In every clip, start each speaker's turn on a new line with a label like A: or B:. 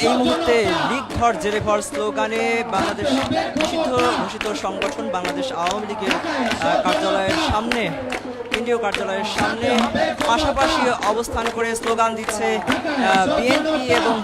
A: এই মুহূর্তে লীগ ঘর জেলে ঘর স্লোগানে বাংলাদেশ নিষিদ্ধ ঘোষিত সংগঠন বাংলাদেশ আওয়ামী লীগের কার্যালয়ের সামনে, কেন্দ্রীয় কার্যালয়ের সামনে পাশাপাশি অবস্থান করে স্লোগান দিচ্ছে বিএনপি এবং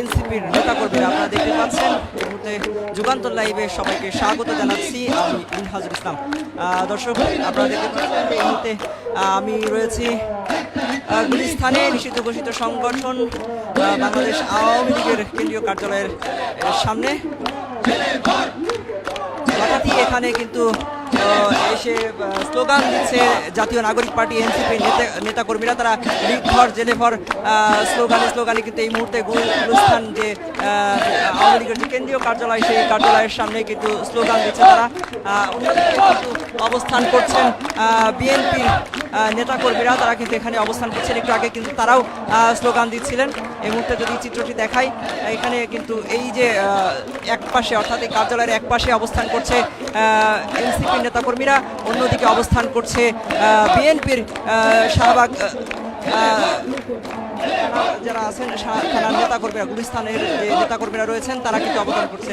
A: এনসিপির নেতাকর্মীরা আপনারা দেখতে পাচ্ছেন, এই মুহূর্তে যুগান্তর লাইভে সবাইকে স্বাগত জানাচ্ছি আমি ইনহাজুল ইসলাম। দর্শক, আপনারা দেখতে পাচ্ছেন, এই মুহূর্তে আমি রয়েছি গুলিস্থানে নিষিদ্ধ ঘোষিত সংগঠন বাংলাদেশ আওয়ামী লীগের কেন্দ্রীয় কার্যালয়ের সামনে। এখানে কিন্তু এসে স্লোগান দিচ্ছে জাতীয় নাগরিক পার্টি এনসিপি নেতাকর্মীরা। তারা লীগ ঘর জেলে আহ, স্লোগানে স্লোগানে কিন্তু এই মুহূর্তে গুলস্থান যে আওয়ামী লীগের যে কেন্দ্রীয় কার্যালয় সেই কার্যালয়ের সামনে কিন্তু স্লোগান দিচ্ছে তারা। অবস্থান করছেন বিএনপির নেতাকর্মীরা, তারা কিন্তু এখানে অবস্থান করছেন একটু আগে, কিন্তু তারাও স্লোগান দিচ্ছিলেন। এই মুহূর্তে যদি চিত্রটি দেখাই, এখানে কিন্তু এই যে এক পাশে, অর্থাৎ এই কার্যালয়ের এক পাশে অবস্থান করছে এনসিপির নেতাকর্মীরা, অন্যদিকে অবস্থান করছে বিএনপির শাহবাগ যারা আছেন থানার নেতাকর্মীরা, গুলিস্তানের যে নেতাকর্মীরা রয়েছেন, তারা কিন্তু অবদান করছে।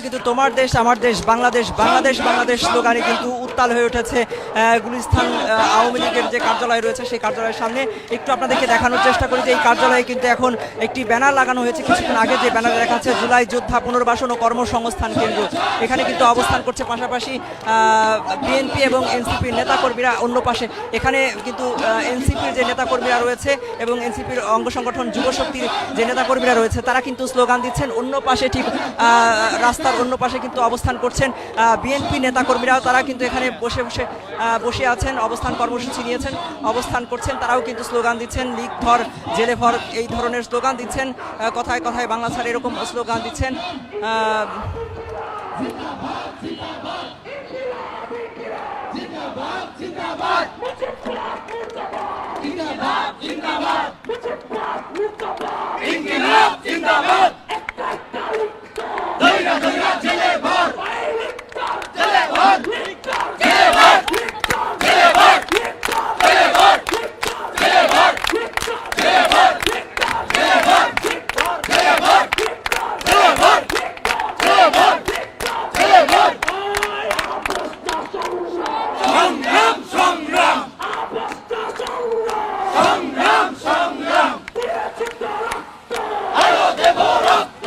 A: মুহূর্তে কিন্তু তোমার দেশ আমার দেশ বাংলাদেশ বাংলাদেশ বাংলাদেশ স্লোগানে কিন্তু উত্তাল হয়ে উঠেছে আহ, গুলিস্তান আওয়ামী লীগের যে কার্যালয় রয়েছে সেই কার্যালয়ের সামনে। একটু আপনাদেরকে দেখানোর চেষ্টা করি যে এই কার্যালয়ে কিন্তু এখন একটি ব্যানার লাগানো হয়েছে। কিছুক্ষণ আগে যে ব্যানারে লেখা আছে জুলাই যোদ্ধা পুনর্বাসন ও কর্মসংস্থান কেন্দ্র। এখানে কিন্তু অবস্থান করছে পাশাপাশি বিএনপি এবং এনসিপির নেতাকর্মীরা অন্য পাশে। এখানে কিন্তু এনসিপির যে নেতাকর্মীরা রয়েছে এবং এনসিপির অঙ্গ সংগঠন যুবশক্তির যে নেতাকর্মীরা রয়েছে তারা কিন্তু স্লোগান দিচ্ছেন অন্য পাশে ঠিক আহ, রাস্তার অন্য পাশে কিন্তু অবস্থান করছেন বিএনপি নেতাকর্মীরাও তারা কিন্তু এখানে বসে বসে বসে আছেন অবস্থান কর্মসূচি নিয়েছেন অবস্থান করছেন তারাও কিন্তু স্লোগান দিচ্ছেন লিগ ভর জেলে ভর এই ধরনের স্লোগান দিচ্ছেন কথায় কথায় বাংলা ছাড় এরকম স্লোগান দিচ্ছেন আহ,
B: সংগ্রাম সংগ্রাম সংগ্রাম সংগ্রাম আরও দেব রক্ত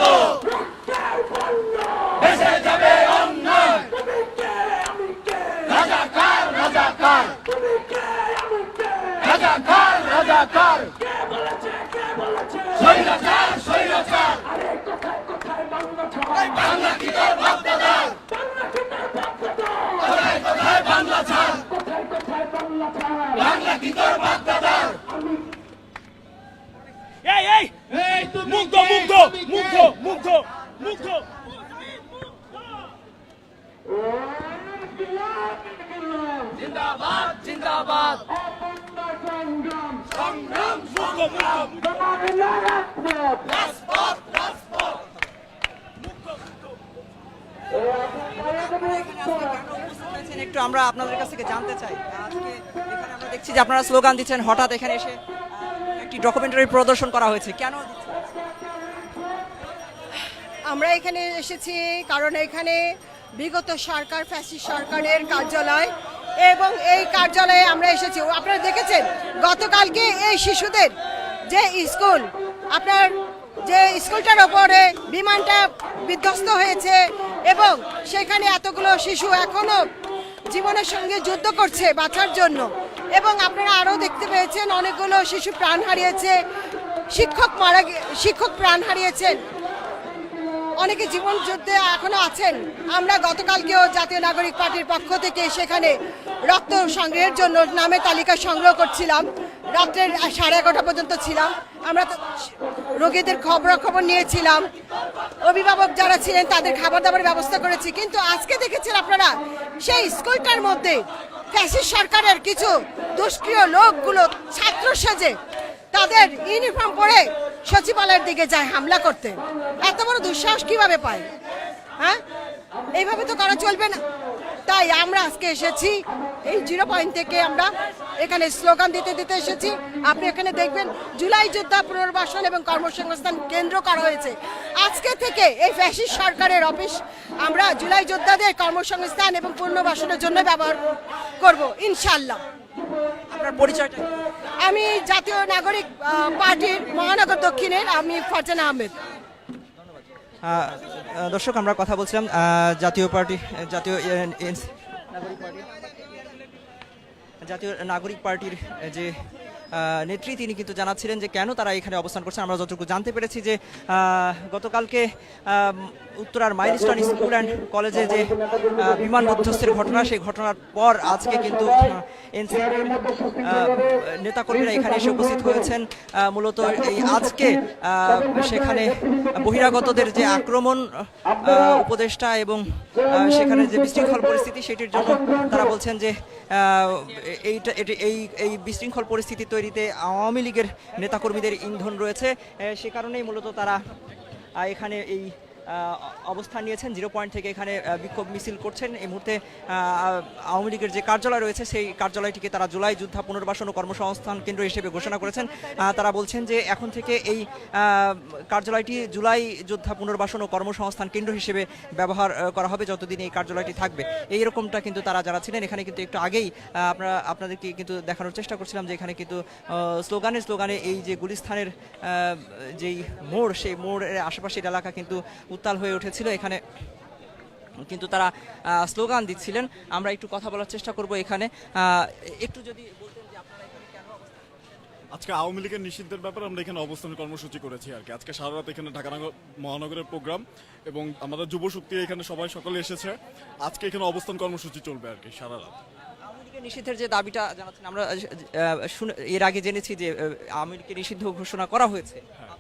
B: ভেসে যাবে অন্যায় রাজাকার রাজাকার রাজাকার রাজাকার স্বৈরাচার স্বৈরাচার বাংলা কি তোর বাপদাদার কোথায় কোথায় বাংলা ছাড় বাংলা কি তোর বাপদাদার
C: এই এই মুগ্ধ মুগ্ধ মুগ্ধ মুগ্ধ মুগ্ধ
B: জিন্দাবাদ জিন্দাবাদ সংগ্রাম
C: মুগ্ধ মুগ্ধ
B: রাজপথ রাজপথ
A: এখানে আজকে কেন উপস্থিত হয়েছেন একটু আমরা আপনাদের কাছ থেকে জানতে চাই। আজকে এখানে আমরা দেখছি যে আপনারা স্লোগান দিচ্ছেন হঠাৎ এখানে এসে একটি ডকুমেন্টারি প্রদর্শন করা হয়েছে। কেন?
D: আমরা এখানে এসেছি কারণ এখানে বিগত সরকার ফ্যাসি সরকারের কার্যালয় এবং এই কার্যালয়ে আমরা এসেছি। আপনারা দেখেছেন, গতকালকে এই শিশুদের যে স্কুল, আপনার যে স্কুলটার ওপরে বিমানটা বিধ্বস্ত হয়েছে এবং সেখানে এতগুলো শিশু এখনও জীবনের সঙ্গে যুদ্ধ করছে বাঁচার জন্য। এবং আপনারা আরও দেখতে পেয়েছেন অনেকগুলো শিশু প্রাণ হারিয়েছে, শিক্ষক মারা শিক্ষক প্রাণ হারিয়েছেন। অনেকে জীবন যুদ্ধে এখনও আছেন। আমরা গতকালকেও জাতীয় নাগরিক পার্টির পক্ষ থেকে সেখানে রক্ত সংগ্রহের জন্য নামের তালিকা সংগ্রহ করছিলাম। রাত্রের সাড়ে এগারোটা পর্যন্ত ছিলাম। আমরা রোগীদের খবরাখবর নিয়েছিলাম। অভিভাবক যারা ছিলেন তাদের খাবার দাবার ব্যবস্থা করেছি। কিন্তু আজকে দেখেছেন আপনারা, সেই স্কুলটার মধ্যে ফ্যাসিস্ট সরকারের কিছু দুষ্ক্রিয় লোকগুলো ছাত্র সেজে তাদের ইউনিফর্ম পরে সচিবালয়ের দিকে যায় হামলা করতে। এত বড় দুঃসাহস কীভাবে পায়? হ্যাঁ? এইভাবে তো করা চলবে না। তাই আমরা আজকে এসেছি। এই জিরো পয়েন্ট থেকে আমরা এখানে স্লোগান দিতে দিতে এসেছি। আপনি এখানে দেখবেন জুলাই যোদ্ধা পুনর্বাসন এবং কর্মসংস্থান কেন্দ্র করা হয়েছে। আজকে থেকে এই ফ্যাসিস্ট সরকারের অফিস আমরা জুলাই যোদ্ধাদের কর্মসংস্থান এবং পুনর্বাসনের জন্য ব্যবহার করব ইনশাল্লাহ
A: আপনার পরিচয়টা
D: আমি জাতীয় নাগরিক পার্টির মহানগর দক্ষিণের আমি ফারজানা আহমেদ।
A: আহ, আহ, দর্শক আমরা কথা বলছিলাম জাতীয় পার্টি জাতীয় জাতীয় নাগরিক পার্টির যে নেত্রী, তিনি কিন্তু জানাচ্ছিলেন যে কেন তারা এখানে অবস্থান করছেন আমরা যতটুকু জানতে পেরেছি যে গতকালকে উত্তরার মাইলস্টোন স্কুল অ্যান্ড কলেজে যে বিমান মধ্যস্থের ঘটনা, সেই ঘটনার পর আজকে কিন্তু এনসিপির নেতাকর্মীরা এখানে এসে উপস্থিত হয়েছেন। মূলত এই আজকে সেখানে বহিরাগতদের যে আক্রমণ উপদেষ্টা এবং সেখানে যে বিশৃঙ্খল পরিস্থিতি, সেটির জন্য তারা বলছেন যে এইটা এই এই বিশৃঙ্খল পরিস্থিতি তৈরিতে আওয়ামী লীগের নেতাকর্মীদের ইন্ধন রয়েছে সে কারণেই মূলত তারা এখানে এই অবস্থান নিয়েছেন, জিরো পয়েন্ট থেকে এখানে বিক্ষোভ মিছিল করছেন। এই মুহূর্তে আওয়ামী লীগের যে কার্যালয় রয়েছে, সেই কার্যালয়টিকে তারা জুলাই যুদ্ধা পুনর্বাসন ও কর্মসংস্থান কেন্দ্র হিসেবে ঘোষণা করেছেন। তারা বলছেন যে এখন থেকে এই কার্যালয়টি জুলাই যোদ্ধা পুনর্বাসন ও কর্মসংস্থান কেন্দ্র হিসেবে ব্যবহার করা হবে যতদিন এই কার্যালয়টি থাকবে। এই রকমটা কিন্তু তারা যারা ছিলেন, এখানে কিন্তু একটু আগেই আপনারা আপনাদেরকে কিন্তু দেখানোর চেষ্টা করছিলাম যে এখানে কিন্তু স্লোগানে স্লোগানে এই যে গুলিস্থানের যেই মোড়, সেই মোড়ের আশেপাশের এলাকা কিন্তু উত্তাল হয়ে উঠেছিল। এখানে কিন্তু তারা স্লোগান দিচ্ছিলেন। আমরা একটু কথা বলার চেষ্টা করব এখানে। একটু যদি বলতেন যে আপনারা এখানে কেন
E: আজকে আওয়ামী লীগের নিষিদ্ধের ব্যাপারে আমরা এখানে অবস্থান কর্মসূচি করেছি আর কি। আজকে সারা রাত এখানে ঢাকা মহানগরের প্রোগ্রাম এবং আমাদের যুব শক্তি এখানে সবাই সকলে এসেছে। আজকে এখানে অবস্থান কর্মসূচি চলবে আর কি সারা রাত
A: নিষিদ্ধের যে দাবিটা জানাচ্ছেন আমরা এর আগে জেনেছি যে আওয়ামী লীগকে নিষিদ্ধ ঘোষণা করা হয়েছে। আপনারা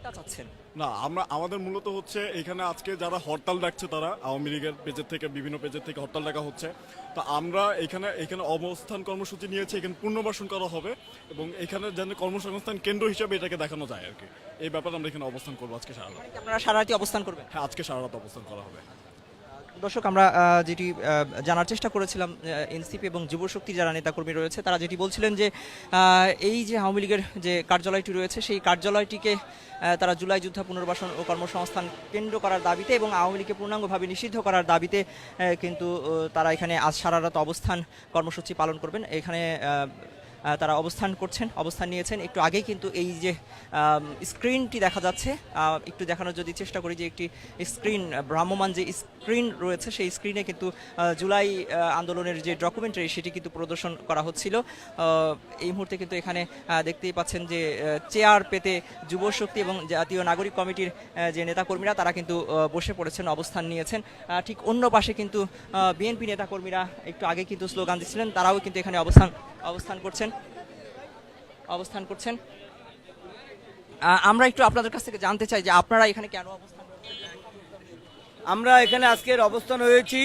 A: কোনটা চাচ্ছেন?
E: না আমরা আমাদের মূলত হচ্ছে এখানে আজকে যারা হরতাল ডাকছে তারা আওয়ামী লীগের পেজের থেকে বিভিন্ন পেজের থেকে হরতাল ডাকা হচ্ছে। তো আমরা এখানে এখানে অবস্থান কর্মসূচি নিয়েছি এখানে পুনর্বাসন করা হবে এবং এখানে যেন কর্মসংস্থান কেন্দ্র হিসেবে এটাকে দেখানো যায় আর কি। এই ব্যাপারে আমরা এখানে অবস্থান করব আজকে সারা রাত।
A: আপনারা সারা রাতি অবস্থান করবেন?
E: হ্যাঁ আজকে সারা রাত অবস্থান করা হবে।
A: দর্শক, আমরা যেটি জানার চেষ্টা করেছিলাম এনসিপি এবং যুবশক্তি যারা নেতাকর্মী রয়েছে, তারা যেটি বলছিলেন যে এই যে আওয়ামী লীগের যে কার্যালয়টি রয়েছে, সেই কার্যালয়টিকে তারা জুলাই যুদ্ধ পুনর্বাসন ও কর্মসংস্থান কেন্দ্র করার দাবিতে এবং আওয়ামী লীগকে পূর্ণাঙ্গভাবে নিষিদ্ধ করার দাবিতে কিন্তু তারা এখানে আজ সারা রাত অবস্থান কর্মসূচি পালন করবেন। এখানে তারা অবস্থান করছেন, অবস্থান নিয়েছেন। একটু আগেই কিন্তু এই যে স্ক্রিনটি দেখা যাচ্ছে একটু দেখানোর যদি চেষ্টা করি যে একটি স্ক্রিন ভ্রাম্যমান যে স্ক্রিন রয়েছে, সেই স্ক্রিনে কিন্তু জুলাই আন্দোলনের যে ডকুমেন্টারি সেটি কিন্তু প্রদর্শন করা হচ্ছিল। এই মুহূর্তে কিন্তু এখানে দেখতেই পাচ্ছেন যে চেয়ার পেতে যুব শক্তি এবং জাতীয় নাগরিক কমিটির যে নেতাকর্মীরা, তারা কিন্তু বসে পড়েছেন, অবস্থান নিয়েছেন। ঠিক অন্য পাশে কিন্তু বিএনপি নেতাকর্মীরা একটু আগে কিন্তু স্লোগান দিচ্ছিলেন, তারাও কিন্তু এখানে অবস্থান অবস্থান করছেন। অবস্থান করছেন। আমরা একটু আপনাদের কাছ থেকে জানতে চাই যে আপনারা এখানে কেন অবস্থান
F: আমরা এখানে আজকের অবস্থান হয়েছি।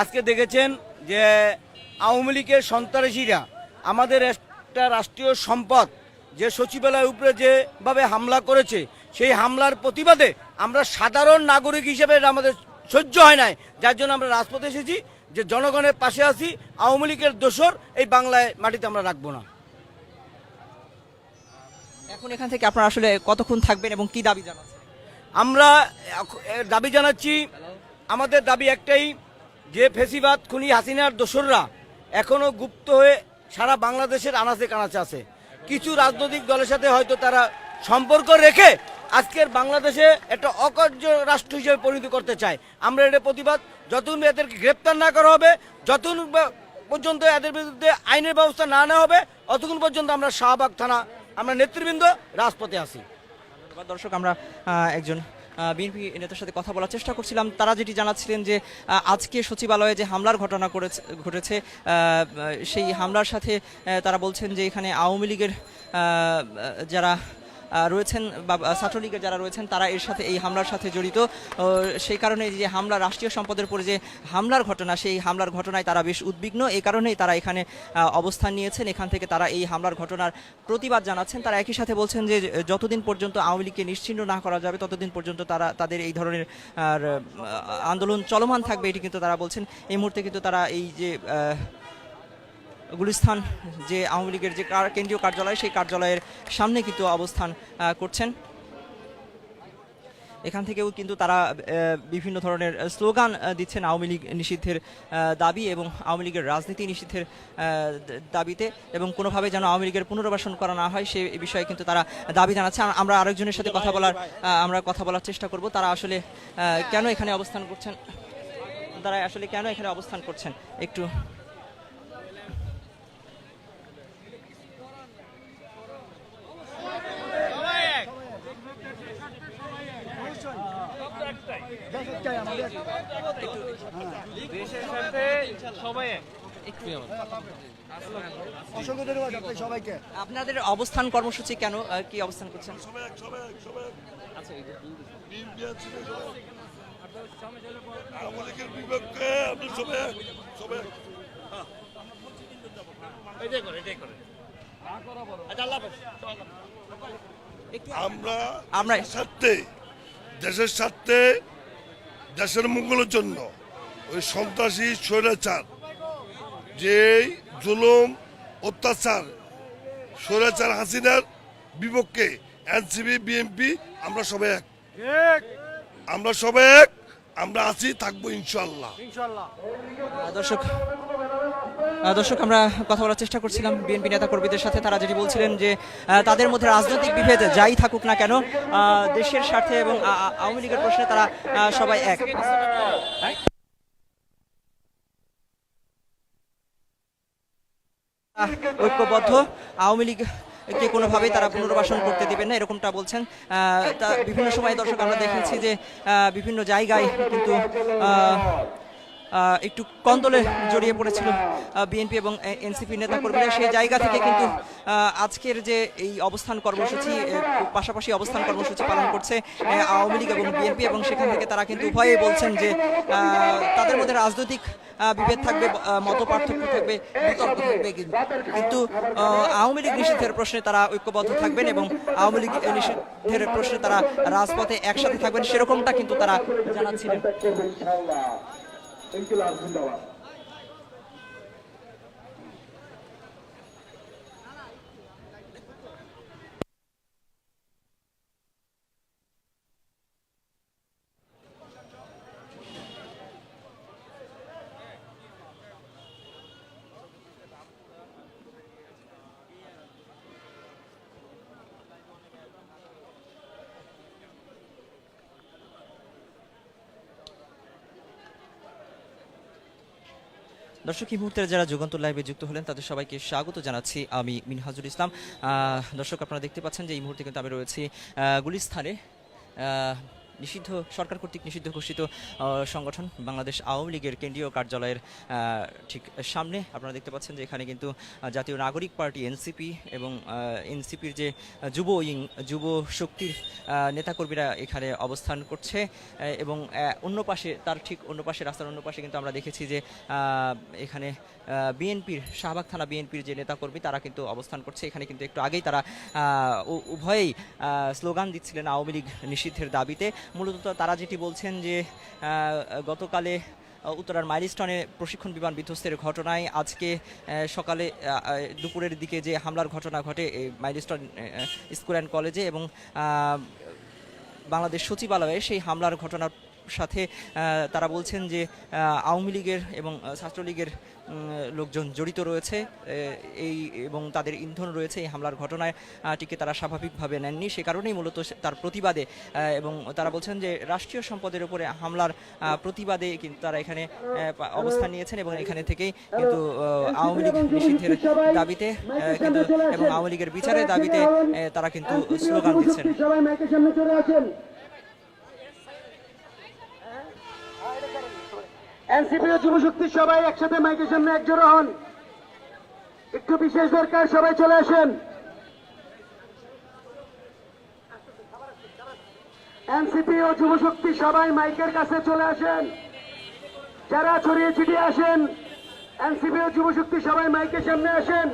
F: আজকে দেখেছেন যে আওয়ামী লীগের সন্ত্রাসীরা আমাদের একটা রাষ্ট্রীয় সম্পদ যে সচিবালয়ের উপরে যেভাবে হামলা করেছে, সেই হামলার প্রতিবাদে আমরা সাধারণ নাগরিক হিসেবে আমাদের সহ্য হয় নাই। যার জন্য আমরা রাজপথে এসেছি। যে জনগণের পাশে আছি আওয়ামী লীগের দোসর এই বাংলায় মাটিতে আমরা রাখব না।
A: এখন এখান থেকে আপনারা আসলে কতক্ষণ থাকবেন এবং কি দাবি জানাচ্ছেন?
F: আমরা দাবি জানাচ্ছি আমাদের দাবি একটাই যে ফেসিবাদ খুনি হাসিনার দোসররা এখনও গুপ্ত হয়ে সারা বাংলাদেশের আনাচে কানাচে আছে। কিছু রাজনৈতিক দলের সাথে হয়তো তারা সম্পর্ক রেখে আজকের বাংলাদেশে একটা অকার্য রাষ্ট্র হিসেবে পরিণত করতে চায়। আমরা এটা প্রতিবাদ যতক্ষণ এদেরকে গ্রেপ্তার না করা হবে যতক্ষণ পর্যন্ত এদের বিরুদ্ধে আইনের ব্যবস্থা না নেওয়া হবে অতক্ষণ পর্যন্ত আমরা শাহবাগ থানা, আমরা নেতৃবৃন্দ রাজপথে
A: ধন্যবাদ দর্শক, আমরা একজন বিএনপি নেতার সাথে কথা বলার চেষ্টা করছিলাম। তারা যেটি জানাচ্ছিলেন যে আজকে সচিবালয়ে যে হামলার ঘটনা করেছে, ঘটেছে সেই হামলার সাথে তারা বলছেন যে এখানে আওয়ামী লীগের যারা রয়েছেন বা ছাত্রলীগের যারা রয়েছেন, তারা এর সাথে এই হামলার সাথে জড়িত। সেই কারণে যে হামলা, রাষ্ট্রীয় সম্পদের উপরে যে হামলার ঘটনা, সেই হামলার ঘটনায় তারা বেশ উদ্বিগ্ন। এই কারণেই তারা এখানে অবস্থান নিয়েছেন। এখান থেকে তারা এই হামলার ঘটনার প্রতিবাদ জানাচ্ছেন। তারা একই সাথে বলছেন যে যতদিন পর্যন্ত আওয়ামী লীগকে নিশ্চিহ্ন না করা যাবে, ততদিন পর্যন্ত তারা, তাদের এই ধরনের আন্দোলন চলমান থাকবে, এটি কিন্তু তারা বলছেন। এই মুহূর্তে কিন্তু তারা এই যে গুলিস্থান, যে আওয়ামী লীগের যে কেন্দ্রীয় কার্যালয়, সেই কার্যালয়ের সামনে কিন্তু অবস্থান করছেন। এখান থেকেও কিন্তু তারা বিভিন্ন ধরনের স্লোগান দিচ্ছেন আওয়ামী লীগ নিষিদ্ধের দাবি এবং আওয়ামী লীগের রাজনীতি নিষিদ্ধের দাবিতে এবং কোনোভাবে যেন আওয়ামী লীগের পুনর্বাসন করা না হয়, সে বিষয়ে কিন্তু তারা দাবি জানাচ্ছে। আমরা আরেকজনের সাথে কথা বলার আমরা কথা বলার চেষ্টা করব। তারা আসলে কেন এখানে অবস্থান করছেন? তারা আসলে কেন এখানে অবস্থান করছেন? একটু আপনাদের অবস্থান কর্মসূচি কেন কি অবস্থান করছেন?
C: সবাই আমরা
A: আমরা
C: স্বার্থে দেশের স্বার্থে দেশের মঙ্গলের জন্য ওই সন্ত্রাসী স্বৈরাচার যে জুলুম অত্যাচার স্বৈরাচার হাসিনার বিপক্ষে এনসিপি বিএনপি আমরা সবাই এক। আমরা সবাই এক আমরা আছি থাকব ইনশাল্লাহ
A: দর্শক দর্শক, আমরা কথা বলার চেষ্টা করছিলাম বিএনপি নেতা কর্মীদের সাথে। তারা যেটি বলছিলেন যে তাদের মধ্যে রাজনৈতিক বিভেদ যাই থাকুক না কেন দেশের স্বার্থে এবং আওয়ামী লীগের প্রশ্নে তারা সবাই এক। ঐক্যবদ্ধ। আওয়ামী লীগ কে কোনোভাবেই তারা পুনর্বাসন করতে দিবেন না, এরকমটা বলছেন। বিভিন্ন সময় দর্শক, আমরা দেখেছি যে বিভিন্ন জায়গায় কিন্তু একটু কন্দলে জড়িয়ে পড়েছিল বিএনপি এবং এনসিপি নেতাকর্মীরা। সেই জায়গা থেকে কিন্তু আজকের যে এই অবস্থান কর্মসূচি পাশাপাশি অবস্থান কর্মসূচি পালন করছে আওয়ামী লীগ এবং বিএনপি এবং সেখান থেকে তারা কিন্তু উভয়েই বলছেন যে তাদের মধ্যে রাজনৈতিক বিভেদ থাকবে মত পার্থক্য থাকবে, বিতর্ক থাকবে কিন্তু। আওয়ামী লীগ নিষিদ্ধের প্রশ্নে তারা ঐক্যবদ্ধ থাকবেন এবং আওয়ামী লীগ নিষিদ্ধের প্রশ্নে তারা রাজপথে একসাথে থাকবেন, সেরকমটা কিন্তু তারা জানাচ্ছিলেন। इनकलाब जिंदाबाद দর্শক, এই মুহূর্তে যারা যুগান্তর লাইভে যুক্ত হলেন, তাদের সবাইকে স্বাগত জানাচ্ছি আমি মিনহাজুল ইসলাম। দর্শক, আপনারা দেখতে পাচ্ছেন যে এই মুহূর্তে কিন্তু আমি রয়েছি গুলিস্থানে। নিষিদ্ধ, সরকার কর্তৃক নিষিদ্ধ ঘোষিত সংগঠন বাংলাদেশ আওয়ামী লীগের কেন্দ্রীয় কার্যালয়ের ঠিক সামনে। আপনারা দেখতে পাচ্ছেন যে এখানে কিন্তু জাতীয় নাগরিক পার্টি এনসিপি এবং এনসিপির যে যুব উইং যুব শক্তির নেতাকর্মীরা এখানে অবস্থান করছে। এবং অন্য পাশে, তার ঠিক অন্য পাশে, রাস্তার অন্য পাশে কিন্তু আমরা দেখেছি যে এখানে বিএনপির, শাহবাগ থানা বিএনপির যে নেতাকর্মী, তারা কিন্তু অবস্থান করছে। এখানে কিন্তু একটু আগেই তারা উভয়েই স্লোগান দিচ্ছিলেন আওয়ামী লীগ নিষিদ্ধের দাবিতে। মূলত তারা যেটি বলছেন যে গতকালে উত্তরার মাইলস্টনে প্রশিক্ষণ বিমান বিধ্বস্তের ঘটনায় আজকে সকালে দুপুরের দিকে যে হামলার ঘটনা ঘটে মাইলস্টন স্কুল অ্যান্ড কলেজে এবং বাংলাদেশ সচিবালয়ে সেই হামলার ঘটনার সাথে তারা বলছেন যে আওয়ামী লীগের এবং ছাত্রলীগের লোকজন জড়িত রয়েছে এই এবং তাদের ইন্ধন রয়েছে এই হামলার ঘটনায় টিকে তারা স্বাভাবিকভাবে নেননি। সে কারণেই মূলত তার প্রতিবাদে এবং তারা বলছেন যে রাষ্ট্রীয় সম্পদের উপরে হামলার প্রতিবাদে কিন্তু তারা এখানে অবস্থান নিয়েছেন এবং এখানে থেকেই কিন্তু আওয়ামী লীগ নিষিদ্ধের দাবিতে কিন্তু এবং আওয়ামী লীগের বিচারের দাবিতে তারা কিন্তু স্লোগান দিচ্ছেন।
G: এনসিপি ও যুবশক্তি সবাই একসাথে মাইকের সামনে একজোড়া হন। একটু বিশেষ দরকার, সবাই চলে আসেন। এনসিপি ও যুবশক্তি সবাই মাইকের কাছে চলে আসেন। যারা ছড়িয়ে ছিটিয়ে আসেন, এনসিপি ও যুবশক্তি সবাই মাইকের সামনে আসেন।